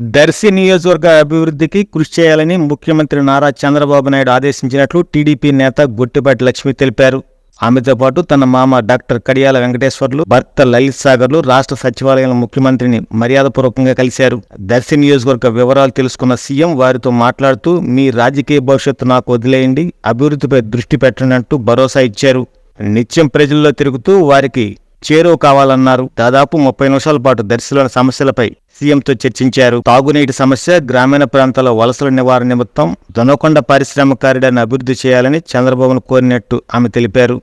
దర్శి నియోజకవర్గ అభివృద్ధికి కృషి చేయాలని ముఖ్యమంత్రి నారా చంద్రబాబు నాయుడు ఆదేశించినట్లు టీడీపీ నేత గొట్టిపాటి లక్ష్మి తెలిపారు. ఆమెతో పాటు తన మామ డాక్టర్ కడియాల వెంకటేశ్వర్లు భర్త లలిత్ సాగర్లు రాష్ట్ర సచివాలయంలో ముఖ్యమంత్రిని మర్యాదపూర్వకంగా కలిశారు. దర్శి నియోజకవర్గ వివరాలు తెలుసుకున్న సీఎం వారితో మాట్లాడుతూ మీ రాజకీయ భవిష్యత్తు నాకు వదిలేయండి అభివృద్ధిపై దృష్టి పెట్టండి భరోసా ఇచ్చారు. నిత్యం ప్రజల్లో తిరుగుతూ వారికి చేరువ కావాలన్నారు. దాదాపు ముప్పై నిమిషాల పాటు దర్శిలోని సమస్యలపై సీఎంతో చర్చించారు. తాగునీటి సమస్య గ్రామీణ ప్రాంతాల వలసల నివారణ నిమిత్తం దొనకొండ పారిశ్రామిక కారిడార్ను అభివృద్ధి చేయాలని చంద్రబాబును కోరినట్టు ఆమె తెలిపారు.